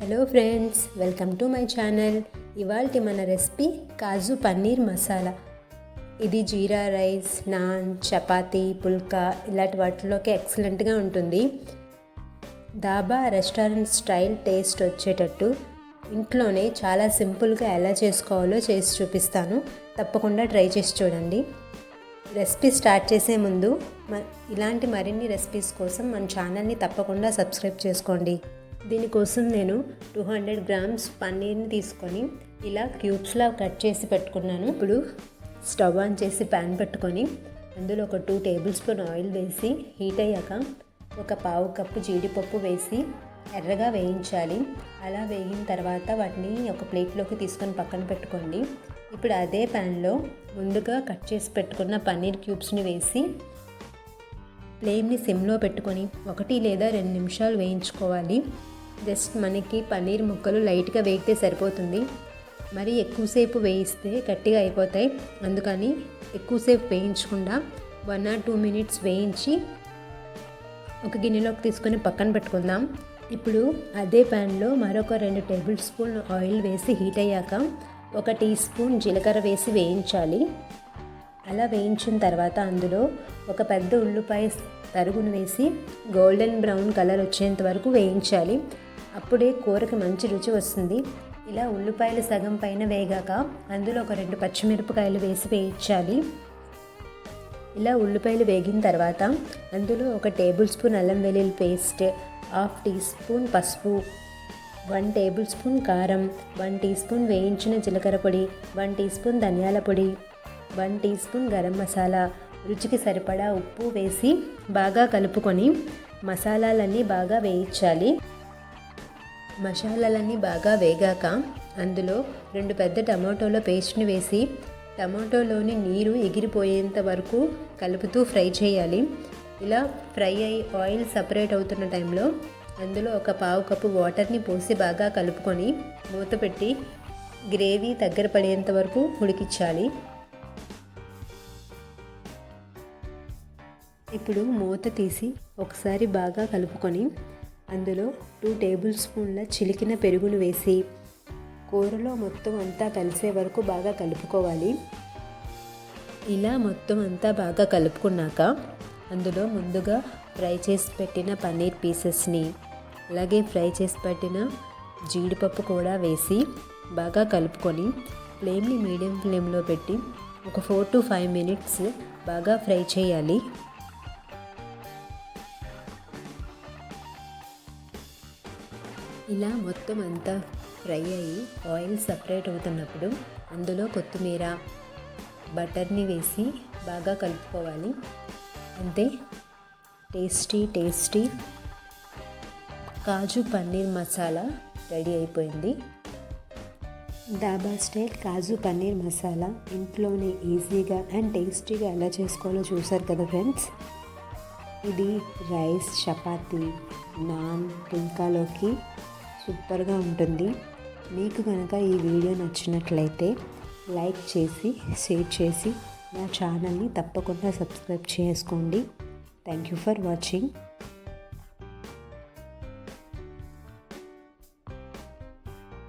Hello friends welcome to my channel ఇవాళ మన recipe kaju paneer masala. ఇది జీరా రైస్ నాన్ చపాతీ పుల్కా ఇలాంటి వాటిలోకి ఎక్సలెంట్గా ఉంటుంది. దాబా రెస్టారెంట్ స్టైల్ టేస్ట్ వచ్చేటట్టు ఇంట్లోనే చాలా సింపుల్గా ఎలా చేసుకోవాలో చేసి చూపిస్తాను. తప్పకుండా ట్రై చేసి చూడండి. రెసిపీ స్టార్ట్ చేసే ముందు మ ఇలాంటి మరిన్ని రెసిపీస్ కోసం మన ఛానల్ని తప్పకుండా సబ్స్క్రైబ్ చేసుకోండి. దీనికోసం నేను టూ హండ్రెడ్ గ్రామ్స్ పన్నీర్ని తీసుకొని ఇలా క్యూబ్స్లా కట్ చేసి పెట్టుకున్నాను. ఇప్పుడు స్టవ్ ఆన్ చేసి ప్యాన్ పెట్టుకొని అందులో ఒక టూ టేబుల్ స్పూన్ ఆయిల్ వేసి హీట్ అయ్యాక ఒక పావు కప్పు జీడిపప్పు వేసి ఎర్రగా వేయించాలి. అలా వేగిన తర్వాత వాటిని ఒక ప్లేట్లోకి తీసుకొని పక్కన పెట్టుకోండి. ఇప్పుడు అదే ప్యాన్లో ముందుగా కట్ చేసి పెట్టుకున్న పన్నీర్ క్యూబ్స్ని వేసి ఫ్లేమ్ని సిమ్లో పెట్టుకొని ఒకటి లేదా రెండు నిమిషాలు వేయించుకోవాలి. జస్ట్ మనకి పన్నీర్ ముక్కలు లైట్గా వేగితే సరిపోతుంది. మరి ఎక్కువసేపు వేయిస్తే గట్టిగా అయిపోతాయి. అందుకని ఎక్కువసేపు వేయించకుండా వన్ ఆర్ టూ మినిట్స్ వేయించి ఒక గిన్నెలోకి తీసుకొని పక్కన పెట్టుకుందాం. ఇప్పుడు అదే ప్యాన్లో మరొక రెండు టేబుల్ స్పూన్ ఆయిల్ వేసి హీట్ అయ్యాక ఒక టీ స్పూన్ జీలకర్ర వేసి వేయించాలి. అలా వేయించిన తర్వాత అందులో ఒక పెద్ద ఉల్లిపాయ తరుగును వేసి గోల్డెన్ బ్రౌన్ కలర్ వచ్చేంత వరకు వేయించాలి. అప్పుడే కూరకి మంచి రుచి వస్తుంది. ఇలా ఉల్లిపాయలు సగం పైన వేగాక అందులో ఒక రెండు పచ్చిమిరపకాయలు వేసి వేయించాలి. ఇలా ఉల్లిపాయలు వేగిన తర్వాత అందులో ఒక టేబుల్ స్పూన్ అల్లం వెల్లుల్లి పేస్ట్ హాఫ్ టీ స్పూన్ పసుపు వన్ టేబుల్ స్పూన్ కారం వన్ టీ స్పూన్ వేయించిన జీలకర్ర పొడి వన్ టీ స్పూన్ ధనియాల పొడి one teaspoon garam masala. రుచికి సరిపడా ఉప్పు వేసి బాగా కలుపుకొని మసాలాలన్నీ బాగా వేయించాలి. మసాలాలన్నీ బాగా వేగాక అందులో రెండు పెద్ద టమాటోల పేస్ట్ని వేసి టమాటోలోని నీరు ఎగిరిపోయేంత వరకు కలుపుతూ ఫ్రై చేయాలి. ఇలా ఫ్రై అయి ఆయిల్ సపరేట్ అవుతున్న టైంలో అందులో ఒక పావు కప్పు వాటర్ని పోసి బాగా కలుపుకొని మూత పెట్టి గ్రేవీ దగ్గర పడేంత వరకు ఉడికించాలి. ఇప్పుడు మూత తీసి ఒకసారి బాగా కలుపుకొని అందులో టూ టేబుల్ స్పూన్ల చిలికిన పెరుగును వేసి కూరలో మొత్తం అంతా కలిసే వరకు బాగా కలుపుకోవాలి. ఇలా మొత్తం అంతా బాగా కలుపుకున్నాక అందులో ముందుగా ఫ్రై చేసి పెట్టిన పన్నీర్ పీసెస్ని అలాగే ఫ్రై చేసి పెట్టిన జీడిపప్పు కూడా వేసి బాగా కలుపుకొని ఫ్లేమ్ని మీడియం ఫ్లేమ్లో పెట్టి ఒక ఫోర్ టు ఫైవ్ మినిట్స్ బాగా ఫ్రై చేయాలి. ఇలా మొత్తం అంతా ఫ్రై అయ్యి ఆయిల్ సపరేట్ అవుతున్నప్పుడు అందులో కొత్తిమీర బటర్ని వేసి బాగా కలుపుకోవాలి. అంతే. Tasty tasty kaju paneer masala ready అయిపోయింది. దాబా స్టైల్ కాజు పన్నీర్ మసాలా ఇంట్లోనే ఈజీగా అండ్ టేస్టీగా ఎలా చేసుకోవాలో చూసారు కదా ఫ్రెండ్స్? ఇది రైస్ చపాతీ నాన్ టింకాలోకి సూపర్గా ఉంటుంది. మీకు కనుక ఈ వీడియో నచ్చినట్లయితే లైక్ చేసి షేర్ చేసి నా ఛానల్ని తప్పకుండా సబ్స్క్రైబ్ చేసుకోండి. Thank you for watching.